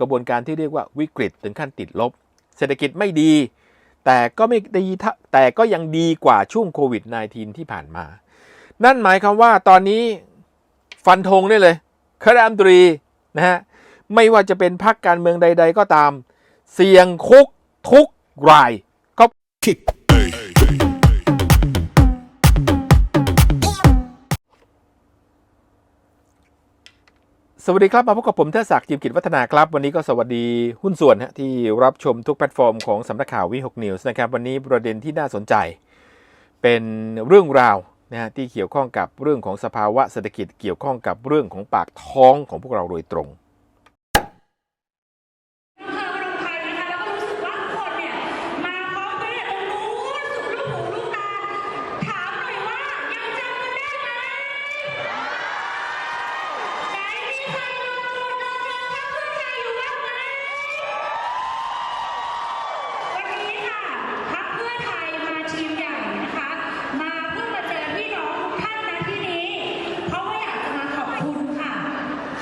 กระบวนการที่เรียกว่าวิกฤตถึงขั้นติดลบ เศรษฐกิจไม่ดี แต่ก็ไม่ดีท่าแต่ก็ยังดีกว่าช่วงโควิด -19 ที่ผ่านมา นั่นหมายความว่าตอนนี้ฟันธงได้เลยคณะรัฐมนตรีนะฮะไม่ว่าจะเป็นพรรคการเมืองใด ๆ ก็ตาม เสี่ยงคุกทุกรายก็คิด สวัสดีครับ มาพบกับผมเทศศักดิ์จิมกิจวัฒนาครับ วันนี้ก็สวัสดีหุ้นส่วนฮะที่รับชมทุกแพลตฟอร์มของสำนักข่าววิหกนิวส์นะครับ วันนี้ประเด็นที่น่าสนใจ เป็นเรื่องราวนะฮะที่เกี่ยวข้องกับเรื่องของสภาวะเศรษฐกิจเกี่ยวข้องกับเรื่องของปากท้องของพวกเราโดยตรง ค่ะวรงไทยนะคะแล้วก็รู้สึกว่าทุกคนเนี่ยมาพร้อมกันเนี่ยตรงนู้นสุดลูกหูลูกตาถามหน่อยว่ายังจำกันได้ไหมไหนมีใครรอรอรอรอพรรคเพื่อไทยอยู่บ้างไหมวันนี้ค่ะพรรคเพื่อไทยมาทีมใหญ่นะคะ มาเพื่อมาเจอพี่น้องทุกท่านณที่นี้ เพราะว่าอยากจะมาขอบคุณค่ะ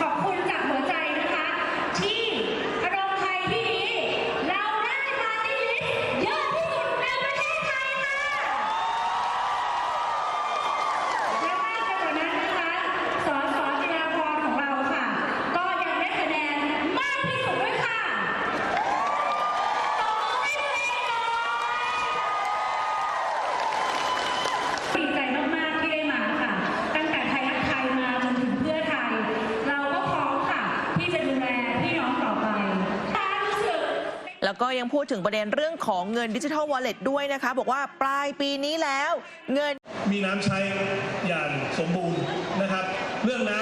ขอบคุณจากหัวใจนะคะ ที่โรงไทยที่นี้ เราได้ปาร์ตี้ลิสต์เยอะที่สุดในประเทศไทยค่ะและมากไปกว่านั้นนะคะ สสจิราพรของเราค่ะ ก็ยังได้คะแนนมากที่สุดด้วยค่ะตบมือให้ตัวเองหน่อยดีใจมาก ๆ ที่ได้มาค่ะ ตั้งแต่ไทยรักไทยมาจนถึงเพื่อไทย เราก็พร้อมค่ะ ที่จะ ดูแลพี่น้องต่อไปตารู้สึก แล้วก็ยังพูดถึงประเด็นเรื่องของเงินดิจิทัลวอลเล็ตด้วยนะคะ บอกว่าปลายปีนี้แล้วเงิน มีน้ำใช้อย่างสมบูรณ์นะครับ เรื่องน้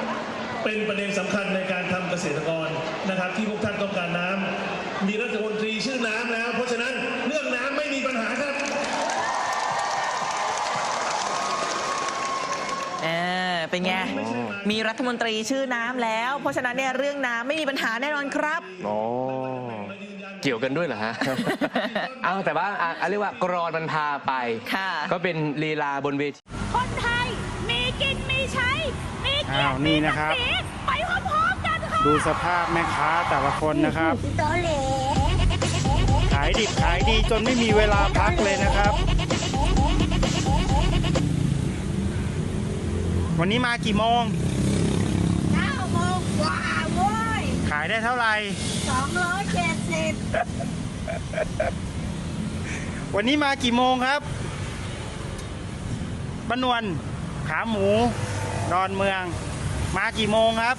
ำเป็นประเด็นสำคัญในการทำเกษตรกรนะครับ ที่พวกท่านต้องการน้ำมีรัฐมนตรีชื่อน้ำแล้ว เพราะฉะนั้นเรื่องน้ำไม่มีปัญหาครับ เออเป็นไง มีรัฐมนตรีชื่อน้ำแล้ว เพราะฉะนั้นเนี่ยเรื่องน้ำไม่มีปัญหาแน่นอนครับ อ๋อเกี่ยวกันด้วยเหรอฮะ เอาแต่ว่าอะอะเรียกว่ากรอนมันพาไป ค่ะ ก็เป็นลีลาบนเวที คนไทย มีกินมีใช้ มีเกียรอ้าวตินี่มีนะครับศักดิ์ศรีไปพร้อมๆกันค่ะ ดูสภาพแม่ค้าแต่ละคนนะครับโตเหลขายดิบขายดีจนไม่มีเวลาพักเลยนะครับ วันนี้มากี่โมงเก้าโมงกว่าเว้ยขายได้เท่าไหร่สองร้อยเจ็ดสิบวันนี้มากี่โมงครับป้านวลขาหมู ดอนเมือง มากี่โมงครับ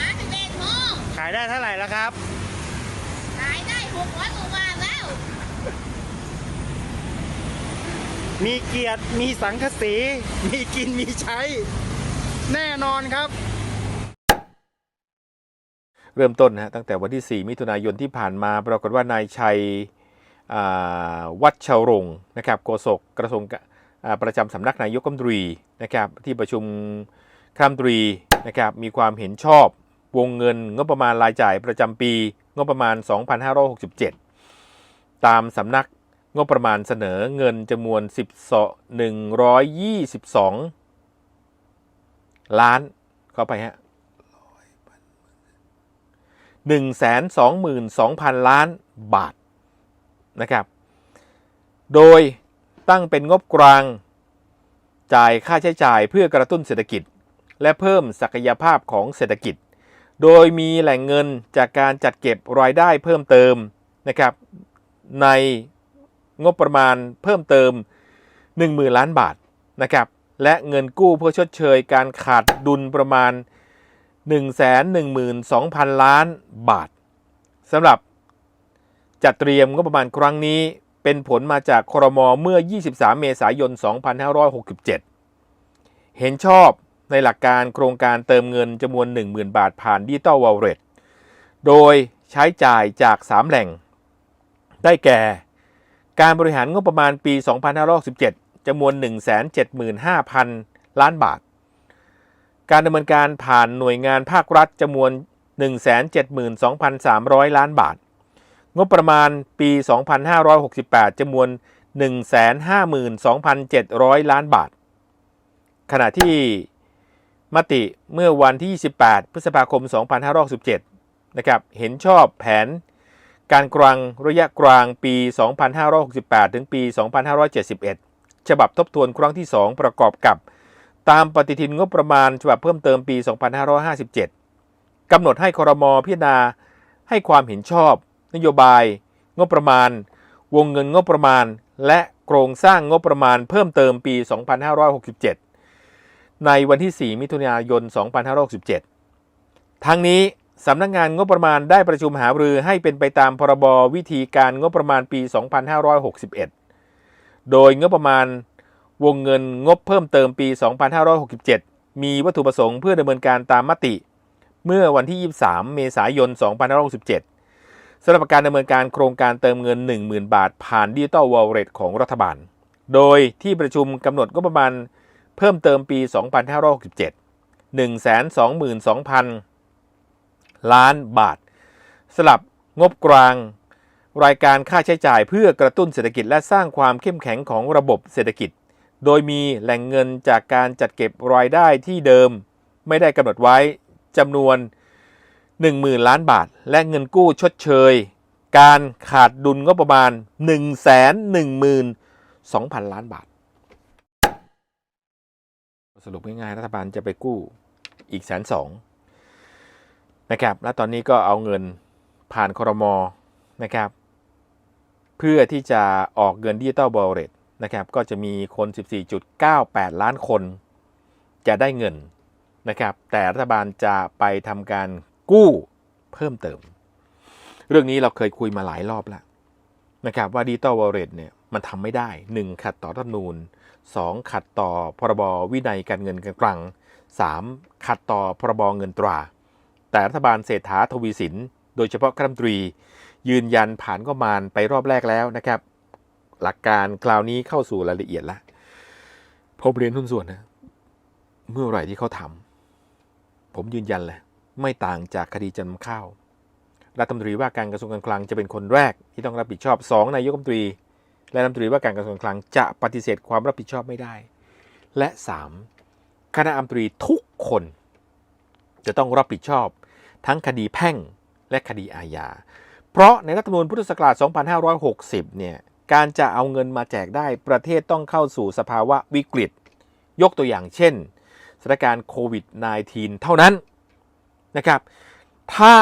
มาถึงเอ็ดโมงขายได้เท่าไหร่แล้วครับ ขายได้หกร้อยกว่าบาทแล้ว มีเกียรติ มีสังคสี มีกิน มีใช้ แน่นอนครับ เริ่มต้นนะตั้งแต่วันที่ 4 มิถุนายนที่ผ่านมา ปรากฏว่านายชัยอ่าวัชรงค์นะครับโฆษกกระทรวงประจำสำนักนายกรัฐมนตรีนะครับที่ประชุมคณะมนตรีนะครับมีความเห็นชอบวงเงินงบประมาณรายจ่ายประจำปีงบประมาณ 2567 ตามสำนัก งบประมาณเสนอเงินจำนวน12 122ล้าน เข้าไปฮะ122,000ล้านบาทนะครับ โดยตั้งเป็นงบกลาง จ่ายค่าใช้จ่ายเพื่อกระตุ้นเศรษฐกิจ และเพิ่มศักยภาพของเศรษฐกิจ โดยมีแหล่งเงินจากการจัดเก็บรายได้เพิ่มเติมนะครับ ใน งบประมาณเพิ่มเติม 10,000 ล้านบาทนะครับและเงินกู้เพื่อชดเชยการขาดดุลประมาณ 112,000 ล้านบาทสำหรับจัดเตรียมงบประมาณครั้งนี้เป็นผลมาจากครมเมื่อ 23 เมษายน 2567 เห็นชอบในหลักการโครงการเติมเงินจำนวน 10,000 บาทผ่านดิจิตอลวอลเล็ตโดยใช้จ่ายจาก 3 แหล่ง ได้แก่ การบริหารงบประมาณปี 2567จำนวน 175,000 ล้านบาท การดำเนินการผ่านหน่วยงานภาครัฐจำนวน 172,300 ล้านบาท งบประมาณปี 2568จำนวน 152,700 ล้านบาท ขณะที่มติเมื่อวันที่ 28 พฤษภาคม 2567 นะครับ เห็นชอบแผน การกลางระยะกลางปี 2568 ถึงปี 2571 ฉบับทบทวนครั้งที่ 2 ประกอบกับ ตามปฏิทินงบประมาณฉบับเพิ่มเติมปี 2557 กำหนดให้ครมพิจารณาให้ความเห็นชอบ นโยบาย งบประมาณ วงเงินงบประมาณ และโครงสร้างงบประมาณเพิ่มเติมปี 2567 ในวันที่ 4 มิถุนายน 2567 ทั้งนี้ สำนักงานงบประมาณได้ประชุมหารือให้เป็นไปตามพรบวิธีการงบประมาณปี 2561 โดยงบประมาณวงเงินงบเพิ่มเติมปี 2567 มีวัตถุประสงค์เพื่อดำเนินการตามมติ เมื่อวันที่ 23 เมษายน 2567สำหรับการดำเนินการโครงการเติมเงิน 10,000 บาท ผ่านดิจิตอลวอลเล็ตของรัฐบาล โดยที่ประชุมกำหนดงบประมาณเพิ่มเติมปี 2567 122,000 ล้านบาท สลับงบกลาง รายการค่าใช้จ่ายเพื่อกระตุ้นเศรษฐกิจและสร้างความเข้มแข็งของระบบเศรษฐกิจ โดยมีแหล่งเงินจากการจัดเก็บรายได้ที่เดิม ไม่ได้กำหนดไว้จำนวน 10,000 ล้านบาท และเงินกู้ชดเชย การขาดดุลงบประมาณ 112,000 ล้านบาท สรุปง่ายๆรัฐบาลจะไปกู้อีกแสนสอง นะครับ และตอนนี้ก็เอาเงินผ่านครมนะครับ เพื่อที่จะออกเงินดิจิตอลบอลเรตนะครับ ก็จะมีคน 14.98 ล้านคน จะได้เงินนะครับ แต่รัฐบาลจะไปทำการกู้เพิ่มเติม เรื่องนี้เราเคยคุยมาหลายรอบแล้วนะครับว่าดิจิตอลวอลเล็ตเนี่ยมันทำไม่ได้ 1 ขัดต่อรัฐมนูญ2ขัดต่อพรบวินัยการเงินการคลัง 3 ขัดต่อพรบเงินตรา แต่รัฐบาลเศรษฐาทวีสิน โดยเฉพาะคณะรัมตรี ยืนยันผ่านก็มานไปรอบแรกแล้วนะครับ หลักการคราวนี้เข้าสู่รายละเอียดแล้วผมเรียนหุ้นส่วนนะ เมื่อไหร่ที่เขาทำผมยืนยันเลยไม่ต่างจากคดีจำข้าวรัฐมนตรีว่าการกระทรวงการคลังจะเป็นคนแรกที่ต้องรับผิดชอบ 2 นายกรัฐมนตรี และรัฐมนตรีว่าการกระทรวงการคลังจะปฏิเสธความรับผิดชอบไม่ได้ และ 3. คณะรัฐมนตรีทุกคน จะต้องรับผิดชอบ ทั้งคดีแพ่งและคดีอาญา เพราะในรัฐธรรมนูญพุทธศักราช 2560 เนี่ย การจะเอาเงินมาแจกได้ประเทศต้องเข้าสู่สภาวะวิกฤต ยกตัวอย่างเช่นสถานการณ์โควิด -19 เท่านั้นนะครับ ถ้า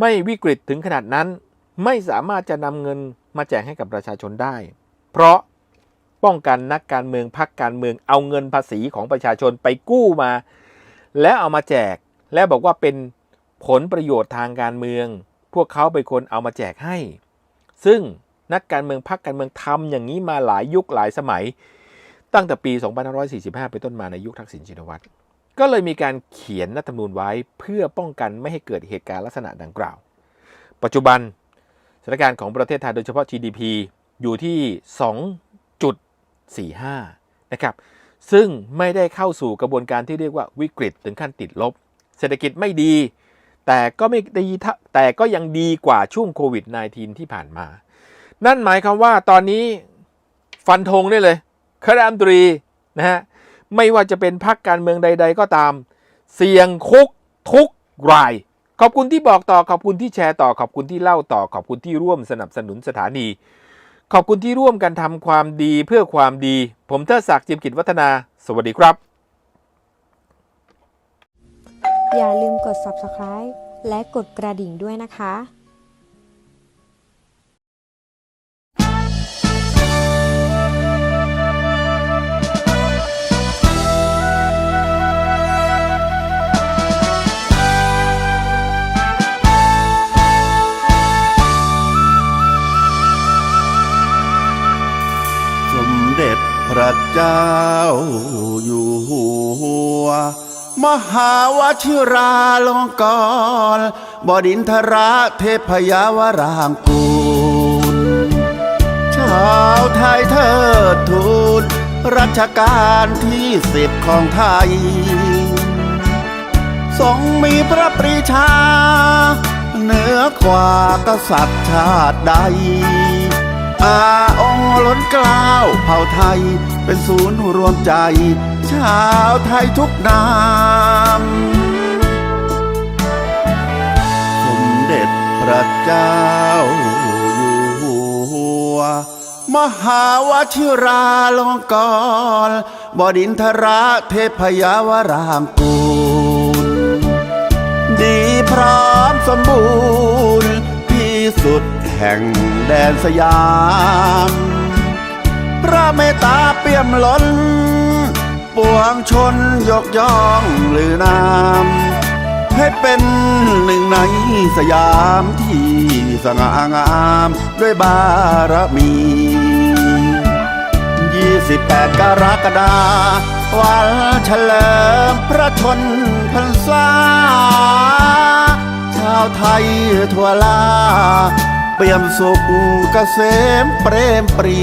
ไม่วิกฤตถึงขนาดนั้น ไม่สามารถจะนำเงินมาแจกให้กับประชาชนได้ เพราะป้องกันนักการเมืองพักการเมืองเอาเงินภาษีของประชาชนไปกู้มา แล้วเอามาแจกและบอกว่าเป็น ผลประโยชน์ทางการเมือง พวกเขาเป็นคนเอามาแจกให้ ซึ่งนักการเมืองพักการเมืองทำอย่างนี้มาหลายยุคหลายสมัย ตั้งแต่ปี 2545 เป็นต้นมาในยุคทักษิณชินวัตรก็เลยมีการเขียนรัฐธรรมนูญไว้เพื่อป้องกันไม่ให้เกิดเหตุการณ์ลักษณะดังกล่าว ปัจจุบันสถานการณ์ของประเทศไทยโดยเฉพาะ GDP อยู่ที่ 2.45 นะครับ ซึ่งไม่ได้เข้าสู่กระบวนการที่เรียกว่าวิกฤตถึงขั้นติดลบ เศรษฐกิจไม่ดี แต่ก็ไม่ดีท่าแต่ก็ยังดีกว่าช่วงโควิด -19 ที่ผ่านมา นั่นหมายความว่าตอนนี้ฟันธงได้เลยคณะรัฐมนตรีนะฮะไม่ว่าจะเป็นพักการเมืองใด ๆ ก็ตาม เสี่ยงคุกทุกราย ขอบคุณที่บอกต่อขอบคุณที่แชร์ต่อขอบคุณที่เล่าต่อขอบคุณที่ร่วมสนับสนุนสถานี ขอบคุณที่ร่วมกันทำความดีเพื่อความดี ผมเทิดศักดิ์จิมกิจวัฒนา สวัสดีครับ อย่าลืมกด subscribe และกดกระดิ่งด้วยนะคะสมเด็จพระเจ้า มหาวชิราลงกรณ์บดินทราเทพยาวรางกูลชาวไทยเทิดทูนรัชกาลที่สิบของไทย ทรงมีพระปรีชา เหนือกว่ากษัตริย์ชาติใด อาองค์ล้นกล้าวเผ่าไทยเป็นศูนย์รวมใจ ชาวไทยทุกนามสมเด็จพระเจ้าอยู่หัว มหาวชิราลงกรณ์บดินทราเทพยาวรางกูล ดีพร้อมสมบูรณ์ที่สุดแห่งแดนสยาม พระเมตตาเปี่ยมล้น ปวงชนยกย่องลือนามให้เป็นหนึ่งในสยามที่สง่างาม ด้วยบารมี 28 กรกฎาวันเฉลิมพระชนพรรษา ชาวไทยทั่วลา เปี่ยมสุขเกษมเปรมปรี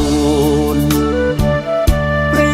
ล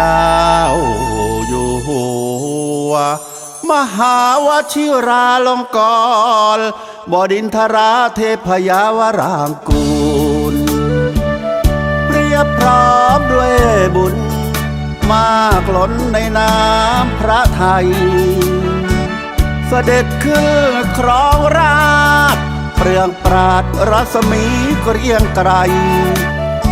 พระเจ้าอยู่หัว มหาวชิราลงกรบดินทราเทพยาวรางกูลเปรียบพร้อมด้วยบุญ มากล้นในน้ำพระไทย เสด็จขึ้นครองราชเปลืองปราดรัศมีเกรียงไกร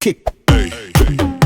kick. Hey, hey.